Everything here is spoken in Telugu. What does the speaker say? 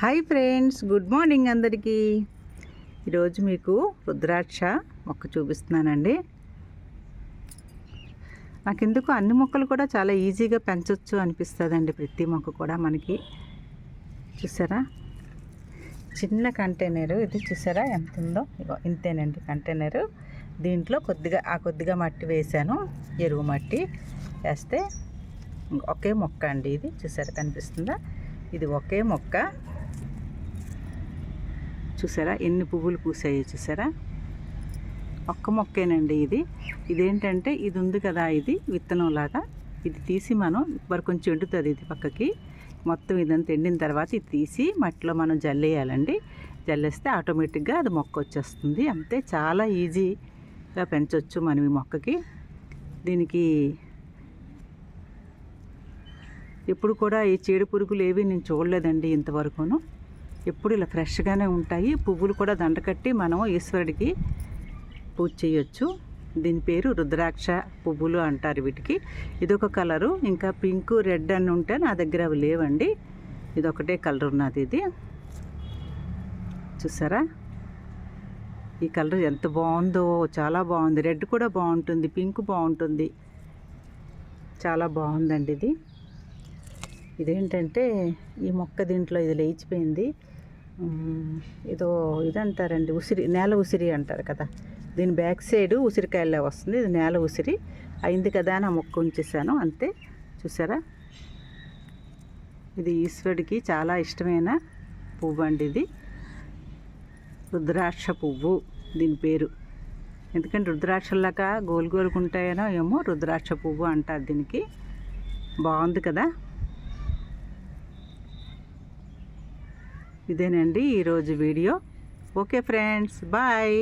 హాయ్ ఫ్రెండ్స్ గుడ్ మార్నింగ్ అందరికీ. ఈరోజు మీకు రుద్రాక్ష మొక్క చూపిస్తున్నానండి. నాకు ఎందుకు అన్ని మొక్కలు కూడా చాలా ఈజీగా పెంచవచ్చు అనిపిస్తుందండి ప్రతి మొక్క కూడా మనకి. చూసారా? చిన్న కంటైనరు ఇది చూసారా? ఎంత ఉందో? ఇగో ఇంతేనండి కంటైనరు. దీంట్లో కొద్దిగా ఆ కొద్దిగా మట్టి వేసాను ఎరువు మట్టి వేస్తే ఒకే మొక్క అండి ఇది. చూసారా? కనిపిస్తుందా? ఇది ఒకే మొక్క. చూసారా? ఎన్ని పువ్వులు పూసాయి చూసారా? ఒక్క మొక్కేనండి ఇది. ఇదేంటంటే ఇది ఉంది కదా ఇది విత్తనం లాగా ఇది తీసి మనం మరి కొంచెం ఎండుతుంది ఇది పక్కకి. మొత్తం ఇదంతా ఎండిన తర్వాత ఇది తీసి మట్టిలో మనం జల్లేయాలండి. జల్లేస్తే ఆటోమేటిక్గా అది మొక్క వచ్చేస్తుంది. అంతే చాలా ఈజీగా పెంచవచ్చు మనం ఈ మొక్కకి. దీనికి ఎప్పుడు కూడా ఈ చీడ పురుగులు ఏవి నేను చూడలేదండి ఇంతవరకును. ఎప్పుడు ఇలా ఫ్రెష్గానే ఉంటాయి. పువ్వులు కూడా దండకట్టి మనం ఈశ్వరుడికి పూజ చేయొచ్చు. దీని పేరు రుద్రాక్ష పువ్వులు అంటారు వీటికి. ఇదొక కలరు. ఇంకా పింక్ రెడ్ అని ఉంటే నా దగ్గర అవి లేవండి. ఇది ఒకటే కలర్ ఉన్నది ఇది. చూసారా? ఈ కలర్ ఎంత బాగుందో చాలా బాగుంది. రెడ్ కూడా బాగుంటుంది పింక్ బాగుంటుంది. చాలా బాగుందండి ఇది. ఇదేంటంటే ఈ మొక్క దీంట్లో ఇది లేచిపోయింది. ఏదో ఇదంటారండి ఉసిరి నేల ఉసిరి అంటారు కదా. దీని బ్యాక్ సైడ్ ఉసిరికాయల్లో వస్తుంది ఇది నేల ఉసిరి. అయింది కదా అని ఆ మొక్క ఉంచేసాను అంతే. చూసారా? ఇది ఈశ్వరుడికి చాలా ఇష్టమైన పువ్వు అండి ఇది. రుద్రాక్ష పువ్వు దీని పేరు. ఎందుకంటే రుద్రాక్షలాగా గోలు గోలుకుంటాయనో ఏమో రుద్రాక్ష పువ్వు అంటారు దీనికి. బాగుంది కదా? ఇదేనండి ఈరోజు వీడియో. Okay friends bye.